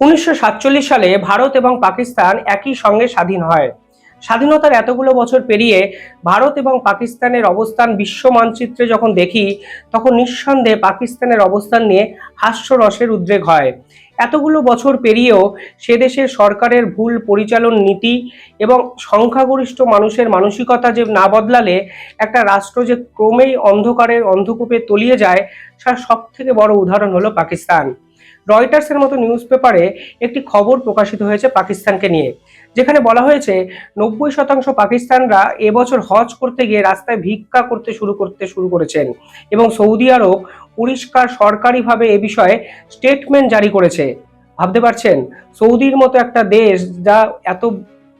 উনিশশো সাতচল্লিশ সালে ভারত এবং পাকিস্তান একই সঙ্গে স্বাধীন হয়। স্বাধীনতার এতগুলো বছর পেরিয়ে ভারত এবং পাকিস্তানের অবস্থান বিশ্ব মানচিত্রে যখন দেখি, তখন নিঃসন্দেহে পাকিস্তানের অবস্থান নিয়ে হাস্যরসের উদ্রেক হয়। এতগুলো বছর পেরিয়েও সে দেশের সরকারের ভুল পরিচালন নীতি এবং সংখ্যাগরিষ্ঠ মানুষের মানসিকতা যে না বদলালে, একটা রাষ্ট্র যে ক্রমেই অন্ধকারের অন্ধকূপে তলিয়ে যায়, তার সব থেকে বড় উদাহরণ হলো পাকিস্তান। রয়টার্সের মতো নিউজ পেপারে একটি খবর প্রকাশিত হয়েছে পাকিস্তানকে নিয়ে, যেখানে বলা হয়েছে নব্বই শতাংশ পাকিস্তানরা এবছর হজ করতে গিয়ে রাস্তায় ভিক্ষা করতে শুরু করতে শুরু করেছেন এবং সৌদি আরব পরিষ্কার সরকারিভাবে এ বিষয়ে স্টেটমেন্ট জারি করেছে। ভাবতে পারছেন? সৌদির মতো একটা দেশ যা এত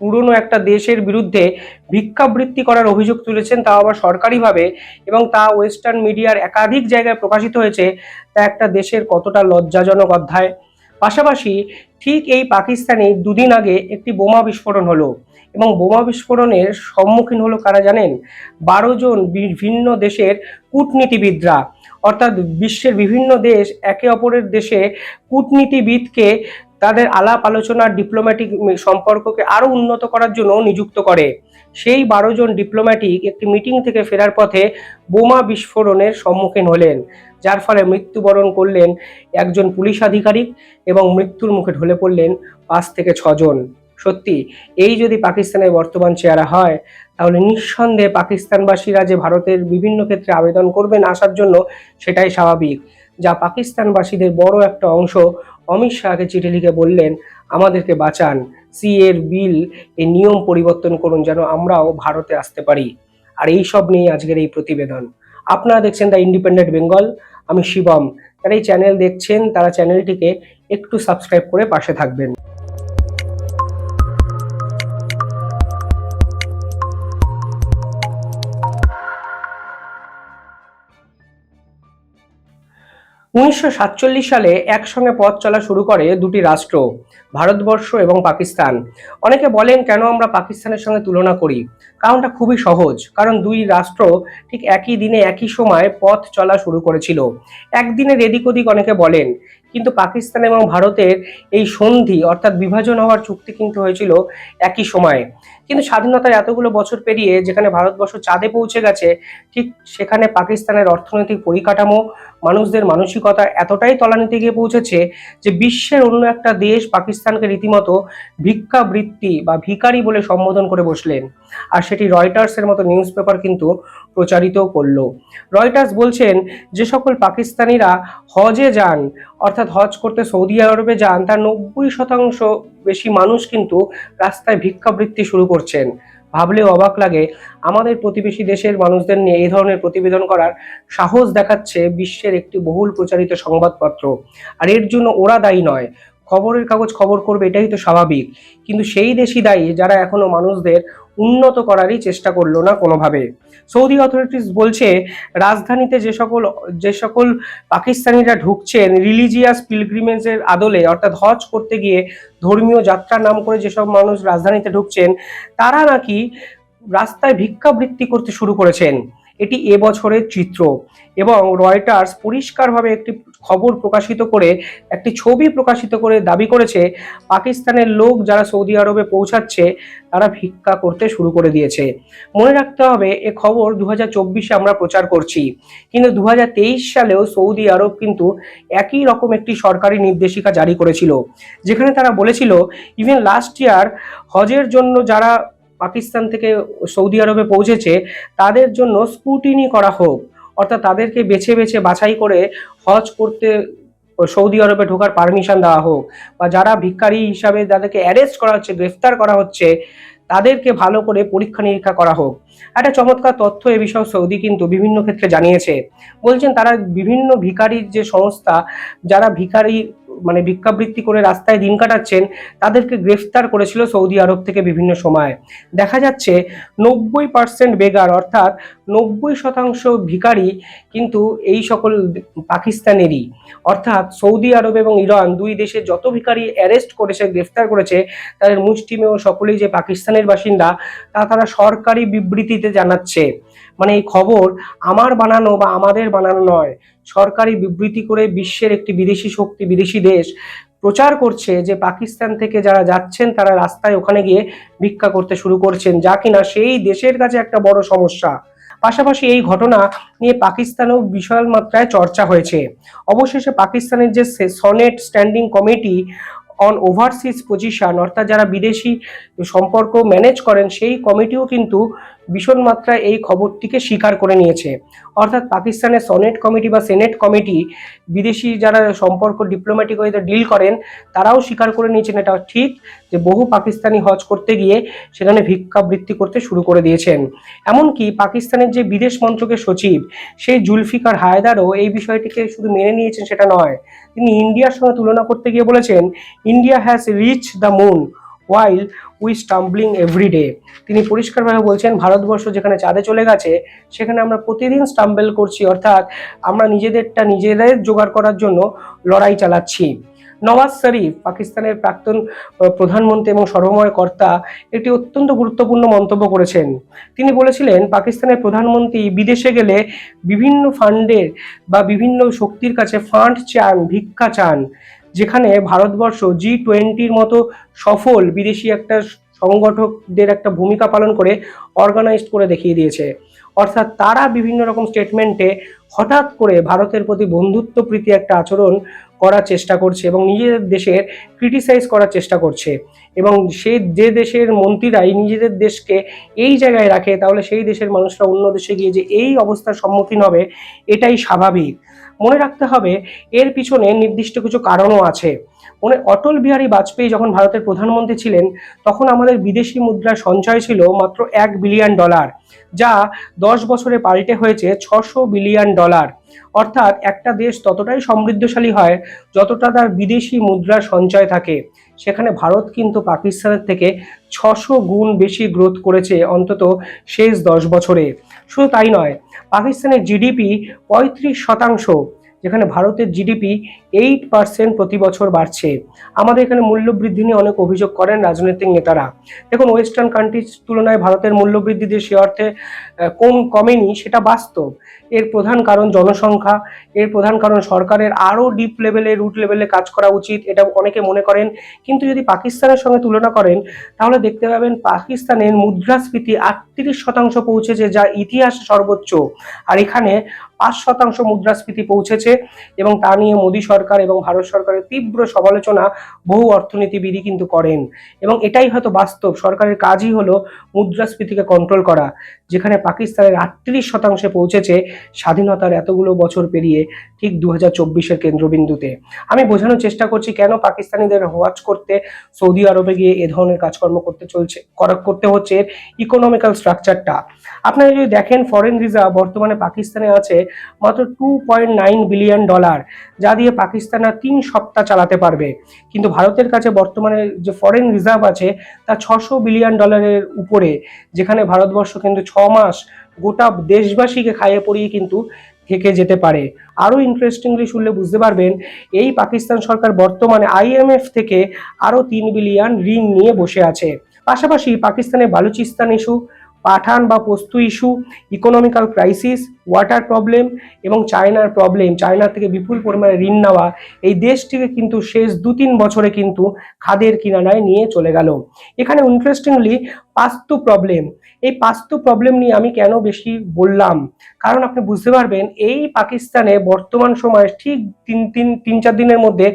পুরনো একটা দেশের বিরুদ্ধে ভিক্ষাবৃত্তি করার অভিযোগ তুলেছেন তা আবার সরকারিভাবে এবং তা ওয়েস্টার্ন মিডিয়ার একাধিক জায়গায় প্রকাশিত হয়েছে, তা একটা দেশের কতটা লজ্জাজনক অধ্যায়। পাশাপাশি ঠিক এই পাকিস্তানে দুদিন আগে একটি বোমা বিস্ফোরণ হলো এবং বোমা বিস্ফোরণের সম্মুখীন হলো কারা জানেন? বারো জন বিভিন্ন দেশের কূটনীতিবিদরা, অর্থাৎ বিশ্বের বিভিন্ন দেশ একে অপরের দেশে কূটনীতিবিদকে তাদের আলাপ আলোচনা ডিপ্লোম্যাটিক সম্পর্ককে আরও উন্নত করার জন্য নিযুক্ত করে। সেই বারো জন ডিপ্লোম্যাটিক একটি মিটিং থেকে ফেরার পথে বোমা বিস্ফোরণের সম্মুখীন হলেন, যার ফলে মৃত্যুবরণ করলেন একজন পুলিশ আধিকারিক এবং মৃত্যুর মুখে ঢলে পড়লেন পাঁচ থেকে ছজন সত্যি, এই যদি পাকিস্তানের বর্তমান চেহারা হয়, তাহলে নিঃসন্দেহে পাকিস্তানবাসীরা যে ভারতের বিভিন্ন ক্ষেত্রে আবেদন করবেন আসার জন্য সেটাই স্বাভাবিক। যা পাকিস্তানবাসীদের বড় একটা অংশ অমিত শাহকে চিঠি লিখে বললেন, আমাদেরকে বাঁচান। সি এর বিল, এ নিয়ম পরিবর্তন করুন যেন আমরাও ভারতে আসতে পারি। আর এই সব নিয়ে আজকের এই প্রতিবেদন। আপনারা দেখছেন দ্য ইন্ডিপেন্ডেন্ট বেঙ্গল। আমি শিবম। যারা এই চ্যানেল দেখছেন, তারা চ্যানেলটিকে একটু সাবস্ক্রাইব করে পাশে থাকবেন। উনিশশো সাতচল্লিশ সালে একসঙ্গে পথ চলা শুরু করে দুটি রাষ্ট্র, ভারতবর্ষ এবং পাকিস্তান। অনেকে বলেন, কেন আমরা পাকিস্তানের সঙ্গে তুলনা করি? কারণটা খুবই সহজ। কারণ দুই রাষ্ট্র ঠিক একই দিনে একই সময় পথ চলা শুরু করেছিল। একদিনের এদিক ওদিক অনেকে বলেন, কিন্তু পাকিস্তান এবং ভারতের এই সন্ধি অর্থাৎ বিভাজন হওয়ার চুক্তি কিন্তু হয়েছিল একই সময়ে। কিন্তু স্বাধীনতার এতগুলো বছর পেরিয়ে যেখানে ভারতবর্ষ চাঁদে পৌঁছে গেছে, ঠিক সেখানে পাকিস্তানের অর্থনৈতিক পরিকাঠামো, মানুষদের মানসিকতা এতটাই তলানিতে গিয়ে পৌঁছেছে যে বিশ্বের অন্য একটা দেশ পাকিস্তানকে রীতিমতো ভিক্ষাবৃত্তি বা ভিখারি বলে সম্বোধন করে বসলেন। আর সেটি রয়টার্সের মতো নিউজ পেপার কিন্তু প্রচারিত করল। রয়টার্স বলছেন, যে সকল পাকিস্তানিরা হজে যান, অর্থাৎ হজ করতে সৌদি আরবে যান, তার নব্বই শতাংশ বেশি মানুষ কিন্তু রাস্তায় ভিক্ষাবৃত্তি শুরু করছেন। ভাবলেও অবাক লাগে, আমাদের প্রতিবেশী দেশের মানুষদের নিয়ে এই ধরনের প্রতিবেদন করার সাহস দেখাচ্ছে বিশ্বের একটি বহুল প্রচারিত সংবাদপত্র। আর এর জন্য ওরা দায়ী নয়। খবরের কাগজ খবর করবে, এটাই তো স্বাভাবিক। কিন্তু সেই দেশই দায়ী যারা এখনও মানুষদের উন্নত করারই চেষ্টা করল না কোনোভাবে। সৌদি অথরিটিস বলছে, রাজধানীতে যে সকল যে সকল পাকিস্তানিরা ঢুকছেন রিলিজিয়াস পিলগ্রিমেজের আদলে, অর্থাৎ হজ করতে গিয়ে ধর্মীয় যাত্রার নাম করে যেসব মানুষ রাজধানীতে ঢুকছেন, তারা নাকি রাস্তায় ভিক্ষাবৃত্তি করতে শুরু করেছেন। এটি এবছরের চিত্র এবং রয়টার্স পরিষ্কারভাবে একটি খবর প্রকাশিত করে, একটি ছবি প্রকাশিত করে দাবি করেছে, পাকিস্তানের লোক যারা সৌদি আরবে পৌঁছাচ্ছে, তারা ভিক্ষা করতে শুরু করে দিয়েছে। মনে রাখতে হবে, এ খবর দু হাজার আমরা প্রচার করছি। কিন্তু দু হাজার তেইশ সালেও সৌদি আরব কিন্তু একই রকম একটি সরকারি নির্দেশিকা জারি করেছিল। যেখানে তারা বলেছিল ইভেন লাস্ট ইয়ার হজের জন্য যারা পাকিস্তান থেকে সৌদি আরবে পৌঁছেছে, তাদের জন্য স্কুটিনি করা হোক, অর্থাৎ তাদেরকে বেছে বেছে বাছাই করে হজ করতে সৌদি আরবে ঢোকার পারমিশন দেওয়া হোক, বা যারা ভিক্ষারি হিসাবে যাদেরকে অ্যারেস্ট করা হচ্ছে, গ্রেফতার করা হচ্ছে, তাদেরকে ভালো করে পরীক্ষা নিরীক্ষা করা হোক। একটা চমৎকার তথ্য এ বিষয়ে সৌদি কিন্তু বিভিন্ন ক্ষেত্রে জানিয়েছে। বলছেন তারা বিভিন্ন ভিখারির যে সংস্থা, যারা ভিখারি মানে ভিক্ষাবৃত্তি করে রাস্তায় দিন কাটাচ্ছেন, তাদেরকে গ্রেফতার করেছিল সৌদি আরব থেকে বিভিন্ন সময়। দেখা যাচ্ছে নব্বই পার্সেন্ট বেগার অর্থাৎ নব্বই শতাংশ ভিখারি কিন্তু এই সকল পাকিস্তানেরই। অর্থাৎ সৌদি আরব এবং ইরান দুই দেশে যত ভিখারি অ্যারেস্ট করেছে, গ্রেফতার করেছে, তাদের মুষ্টিমেয় সকলেই যে পাকিস্তানের বাসিন্দা, তা তারা সরকারি বিবৃতিতে জানাচ্ছে। মানে এই খবর আমার বানানো বা আমাদের বানানো নয় সরকারি বিবৃতি করে বিশ্বের একটি বিদেশি শক্তি, বিদেশি দেশ প্রচার করছে যে পাকিস্তান থেকে যারা যাচ্ছেন, তারা রাস্তায় ওখানে গিয়ে ভিক্ষা করতে শুরু করছেন। যা কিনা সেই দেশের কাছে একটা বড় সমস্যা। পাশাপাশি এই ঘটনা নিয়ে পাকিস্তানেও বিশাল মাত্রায় চর্চা হয়েছে। অবশেষে পাকিস্তানের যে senate standing committee on overseas position, অর্থাৎ যারা বিদেশি সম্পর্ক ম্যানেজ করেন, সেই কমিটিও কিন্তু ভীষণ মাত্রায় এই খবরটিকে স্বীকার করে নিয়েছে। অর্থাৎ পাকিস্তানের সনেট কমিটি বা সেনেট কমিটি, বিদেশি যারা সম্পর্ক ডিপ্লোম্যাটিক ওয়েতে ডিল করেন, তারাও স্বীকার করে নিয়েছেন এটা ঠিক যে বহু পাকিস্তানি হজ করতে গিয়ে সেখানে ভিক্ষাবৃত্তি করতে শুরু করে দিয়েছেন। এমনকি পাকিস্তানের যে বিদেশ মন্ত্রকের সচিব, সেই জুলফিকার হায়দারও এই বিষয়টিকে শুধু মেনে নিয়েছেন সেটা নয়। তিনি ইন্ডিয়ার সঙ্গে তুলনা করতে গিয়ে বলেছেন, India has reach the moon while we stumbling every day তিনি পরিষ্কারভাবে বলছেন, ভারতবর্ষ যেখানে চাঁদে চলে গেছে, সেখানে আমরা প্রতিদিন স্টাম্বেল করছি। অর্থাৎ আমরা নিজেদেরটা নিজেদের জোগাড় করার জন্য লড়াই চালাচ্ছি। নওয়াজ শরীফ, পাকিস্তানের প্রাক্তন প্রধানমন্ত্রী এবং সর্বময় কর্তা, একটি অত্যন্ত গুরুত্বপূর্ণ মন্তব্য করেছেন। তিনি বলেছিলেন, পাকিস্তানের প্রধানমন্ত্রী বিদেশে গেলে বিভিন্ন ফান্ডের বা বিভিন্ন শক্তির কাছে ফান্ড চান, ভিক্ষা চান। যেখানে ভারতবর্ষ জি টোয়েন্টির মতো সফল বিদেশি একটা সংগঠকদের একটা ভূমিকা পালন করে অর্গানাইজড করে দেখিয়ে দিয়েছে। অর্থাৎ তারা বিভিন্ন রকম স্টেটমেন্টে হঠাৎ করে ভারতের প্রতি বন্ধুত্ব প্রীতি একটা আচরণ করার চেষ্টা করছে এবং নিজেদের দেশের ক্রিটিসাইজ করার চেষ্টা করছে। এবং সে যে দেশের মন্ত্রীরাই নিজেদের দেশকে এই জায়গায় রাখে, তাহলে সেই দেশের মানুষরা অন্য দেশে গিয়ে যে এই অবস্থার সম্মুখীন হবে, এটাই স্বাভাবিক। মনে রাখতে হবে, এর পিছনে নির্দিষ্ট কিছু কারণও আছে। মনে অটল বিহারী বাজপেয়ী যখন ভারতের প্রধানমন্ত্রী ছিলেন, তখন আমাদের বিদেশি মুদ্রার সঞ্চয় ছিল মাত্র এক বিলিয়ন ডলার, যা দশ বছরে পাল্টে হয়েছে ছশো বিলিয়ন ডলার। অর্থাৎ একটা দেশ ততটাই সমৃদ্ধশালী হয় যতটা তার বিদেশি মুদ্রার সঞ্চয় থাকে। সেখানে ভারত কিন্তু পাকিস্তানের থেকে ছশো গুণ বেশি গ্রোথ করেছে অন্তত শেষ দশ বছরে। শুধু তাই নয়, পাকিস্তানের জিডিপি পঁয়ত্রিশ শতাংশ। যেখানে ভারতের জিডিপি এইট পার্সেন্ট প্রতি বছর বাড়ছে। আমাদের এখানে মূল্যবৃদ্ধি নিয়ে অনেক অভিযোগ করেন রাজনৈতিক নেতারা। দেখুন ওয়েস্টার্ন কান্ট্রির তুলনায় ভারতের মূল্যবৃদ্ধি যে সে অর্থে কম কমেনি, সেটা বাস্তব। এর প্রধান কারণ জনসংখ্যা, এর প্রধান কারণ সরকারের আরও ডিপ লেভেলে রুট লেভেলে কাজ করা উচিত, এটা অনেকে মনে করেন। কিন্তু যদি পাকিস্তানের সঙ্গে তুলনা করেন, তাহলে দেখতে পাবেন পাকিস্তানের মুদ্রাস্ফীতি আটত্রিশ শতাংশ পৌঁছেছে, যা ইতিহাসে সর্বোচ্চ। আর এখানে পাঁচ শতাংশ মুদ্রাস্ফীতি পৌঁছেছে এবং তা নিয়ে মোদী সরকার এবং ভারত সরকারের তীব্র সমালোচনা বহু অর্থনীতিবিদই কিন্তু করেন। এবং এটাই হয়তো বাস্তব, সরকারের কাজই হলো মুদ্রাস্ফীতিকে কন্ট্রোল করা, যেখানে পাকিস্তানের আটত্রিশ শতাংশে পৌঁছেছে স্বাধীনতার এতগুলো বছর পেরিয়ে ঠিক দু হাজার চব্বিশের কেন্দ্রবিন্দুতে। আমি বোঝানোর চেষ্টা করছি কেন পাকিস্তানিদের ওয়াচ করতে সৌদি আরবে গিয়ে এ ধরনের কাজকর্ম করতে চলছে, করা, করতে হচ্ছে ইকোনমিক্যাল স্ট্রাকচারটা আপনারা যদি দেখেন ফরেন রিজার্ভ বর্তমানে পাকিস্তানে আছে মাত্র two point nine billion dollar যা দিয়ে পাকিস্তান আর তিন সপ্তাহ চালাতে পারবে। কিন্তু ভারতের কাছে বর্তমানে যে ফরেন রিজার্ভ আছে, তা ছশো বিলিয়ন ডলারের উপরে, যেখানে ভারতবর্ষ কিন্তু ছ মাস গোটা দেশবাসীকে খাইয়ে পড়িয়ে কিন্তু থেকে যেতে পারে। আরও ইন্টারেস্টিংলি শুনলে বুঝতে পারবেন, এই পাকিস্তান সরকার বর্তমানে আইএমএফ থেকে আরও তিন বিলিয়ন ঋণ নিয়ে বসে আছে। পাশাপাশি পাকিস্তানের বালুচিস্তান ইস্যু পাঠান বা Pashtu issue economical crisis water problem এবং চায়নার প্রবলেম চায়না থেকে বিপুল পরিমাণে ঋণ নেওয়া, এই দেশটিকে কিন্তু শেষ দু তিন বছরে কিন্তু খাদের কিনারায় নিয়ে চলে গেল। এখানে ইন্টারেস্টিংলি পাস্তু প্রবলেম এই পাস্তু প্রবলেম নিয়ে আমি কেন বেশি বললাম? কারণ আপনি বুঝতে পারবেন, এই পাকিস্তানে বর্তমান সময়ে ঠিক তিন তিন তিন, চার দিনের মধ্যে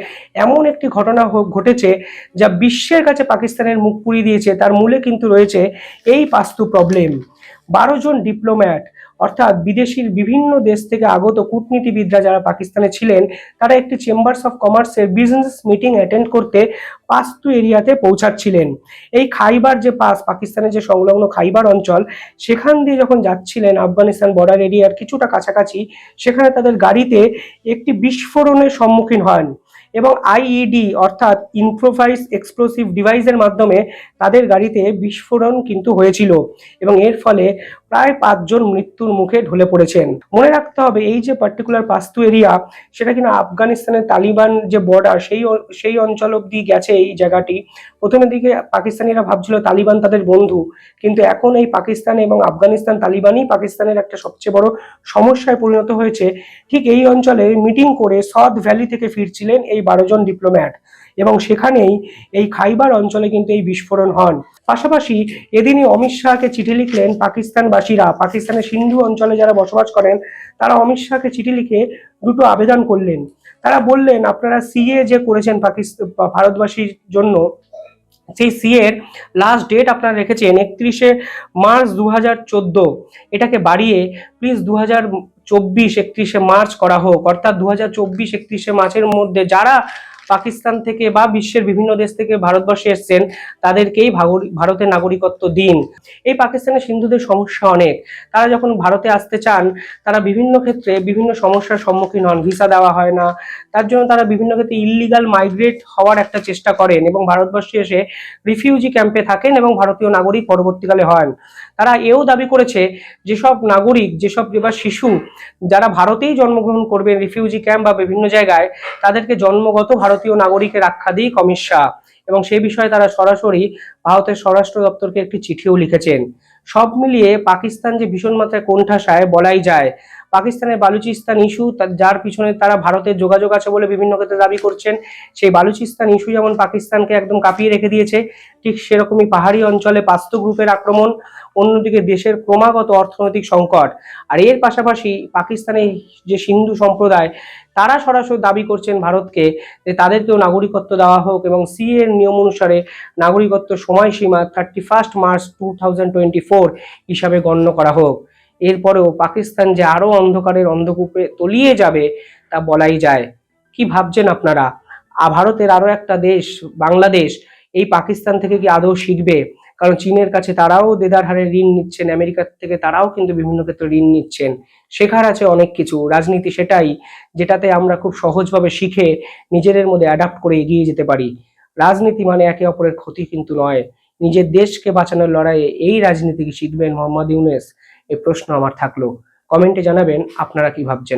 এমন একটি ঘটনা ঘটেছে যা বিশ্বের কাছে পাকিস্তানের মুখ পুড়িয়ে দিয়েছে, তার মূলে কিন্তু রয়েছে এই পাস্তু প্রবলেম বারো জন ডিপ্লোম্যাট অর্থাৎ বিদেশির বিভিন্ন দেশ থেকে আগত কূটনীতিবিদরা যারা পাকিস্তানে ছিলেন, তারা একটি চেম্বার্স অফ কমার্সের বিজনেস মিটিং অ্যাটেন্ড করতে পাস্তু এরিয়াতে পৌঁছাচ্ছিলেন। এই খাইবার যে পাস, পাকিস্তানের যে সংলগ্ন খাইবার অঞ্চল, সেখান দিয়ে যখন যাচ্ছিলেন আফগানিস্তান বর্ডার এরিয়ার কিছুটা কাছাকাছি, সেখানে তাদের গাড়িতে একটি বিস্ফোরণের সম্মুখীন হন। এবং আইইডি অর্থাৎ ইম্প্রোভাইজ এক্সপ্লোসিভ ডিভাইসের মাধ্যমে তাদের গাড়িতে বিস্ফোরণ কিন্তু হয়েছিল এবং এর ফলে প্রায় পাঁচজন মৃত্যুর মুখে ঢলে পড়েছেন। মনে রাখতে হবে, এই যে পার্টিকুলার পাস্তু এরিয়া সেটা কিনা আফগানিস্তানের তালিবান যে বর্ডার সেই সেই অঞ্চল অব্দি গেছে এই জায়গাটি। প্রথমের দিকে পাকিস্তানিরা ভাবছিল তালিবান তাদের বন্ধু, কিন্তু এখন এই পাকিস্তান এবং আফগানিস্তান তালিবানই পাকিস্তানের একটা সবচেয়ে বড় সমস্যায় পরিণত হয়েছে। ঠিক এই অঞ্চলে মিটিং করে সদ ভ্যালি থেকে ফিরছিলেন এই বারো জন ডিপ্লোম্যাট এবং সেখানেই এই খাইবার অঞ্চলে কিন্তু এই বিস্ফোরণ হন। পাশাপাশি এদিনই অমিত শাহকে চিঠি লিখলেন পাকিস্তানবাসীরা। পাকিস্তানের সিন্ধু অঞ্চলে যারা বসবাস করেন, তারা অমিত শাহকে চিঠি লিখে দুটো আবেদন করলেন। তারা বললেন, আপনারা সিএ যে করেছেন পাকিস্তান ভারতবাসীর জন্য, সেই সিএর লাস্ট ডেট আপনারা রেখেছেন একত্রিশে মার্চ দু হাজার চোদ্দ। এটাকে বাড়িয়ে প্লিজ দু হাজার চব্বিশ, একত্রিশে মার্চ করা হোক, অর্থাৎ দু হাজার চব্বিশ, একত্রিশে মার্চের মধ্যে যারা পাকিস্তান থেকে বা বিশ্বের বিভিন্ন দেশ থেকে ভারতবর্ষে এসছেন, তাদেরকেই ভারতের নাগরিকত্ব দিন। এই পাকিস্তানের সিন্ধুদের সমস্যা অনেক। তারা যখন ভারতে আসতে চান, তারা বিভিন্ন ক্ষেত্রে বিভিন্ন সমস্যার সম্মুখীন হন। ভিসা দেওয়া হয় না। তার জন্য তারা বিভিন্ন ক্ষেত্রে ইল্লিগাল মাইগ্রেট হওয়ার একটা চেষ্টা করেন এবং ভারতবর্ষে এসে রিফিউজি ক্যাম্পে থাকেন এবং ভারতীয় নাগরিক পরবর্তীকালে হন। তারা এও দাবি করেছে যেসব নাগরিক, যেসব এবার শিশু যারা ভারতেই জন্মগ্রহণ করবেন রিফিউজি ক্যাম্প বা বিভিন্ন জায়গায়, তাদেরকে জন্মগত ভারতীয় নাগরিকের আখ্যা দিই শাহ। এবং সে বিষয়ে তারা সরাসরি ভারতের স্বরাষ্ট্র দপ্তরকে একটি চিঠিও লিখেছেন। সব মিলিয়ে পাকিস্তান যে ভীষণ মাত্রায় কোণঠাসায় বলাই যায়, পাকিস্তানের বালুচিস্তান ইস্যু যার পিছনে তারা ভারতের যোগাযোগ আছে বলে বিভিন্ন ক্ষেত্রে দাবি করছেন, সেই বালুচিস্তান ইস্যু যেমন পাকিস্তানকে একদম কাঁপিয়ে রেখে দিয়েছে, ঠিক সেরকমই পাহাড়ি অঞ্চলে পাস্তো গ্রুপের আক্রমণ অন্যদিকে দেশের ক্রমাগত অর্থনৈতিক সংকট, আর এর পাশাপাশি পাকিস্তানের যে সিন্ধু সম্প্রদায়, তারা সরাসরি দাবি করছেন ভারতকে যে তাদেরকেও নাগরিকত্ব দেওয়া হোক এবং সি এর নিয়ম অনুসারে নাগরিকত্ব সময়সীমা thirty first March two thousand twenty four হিসাবে গণ্য করা হোক। এরপরেও পাকিস্তান যে আরও অন্ধকারের অন্ধকূপে তলিয়ে যাবে তা বলাই যায়। কি ভাবছেন আপনারা? ভারতের আরও একটা দেশ, বাংলাদেশ, এই পাকিস্তান থেকে কি আদৌ শিখবে? কারণ চীনের কাছে তারাও দেদার হারে ঋণ নিচ্ছেন আমেরিকার থেকে তারাও কিন্তু বিভিন্ন ক্ষেত্রে ঋণ নিচ্ছেন। শেখার আছে অনেক কিছু, রাজনীতি সেটাই যেটাতে আমরা খুব সহজভাবে শিখে নিজেদের মধ্যে অ্যাডাপ্ট করে এগিয়ে যেতে পারি। রাজনীতি মানে একে অপরের ক্ষতি কিন্তু নয়। নিজের দেশকে বাঁচানোর লড়াইয়ে এই রাজনীতিকে শিখবেন মোহাম্মদ ইউনেস এই প্রশ্ন আমার থাকল। কমেন্টে জানাবেন আপনারা কি ভাবছেন?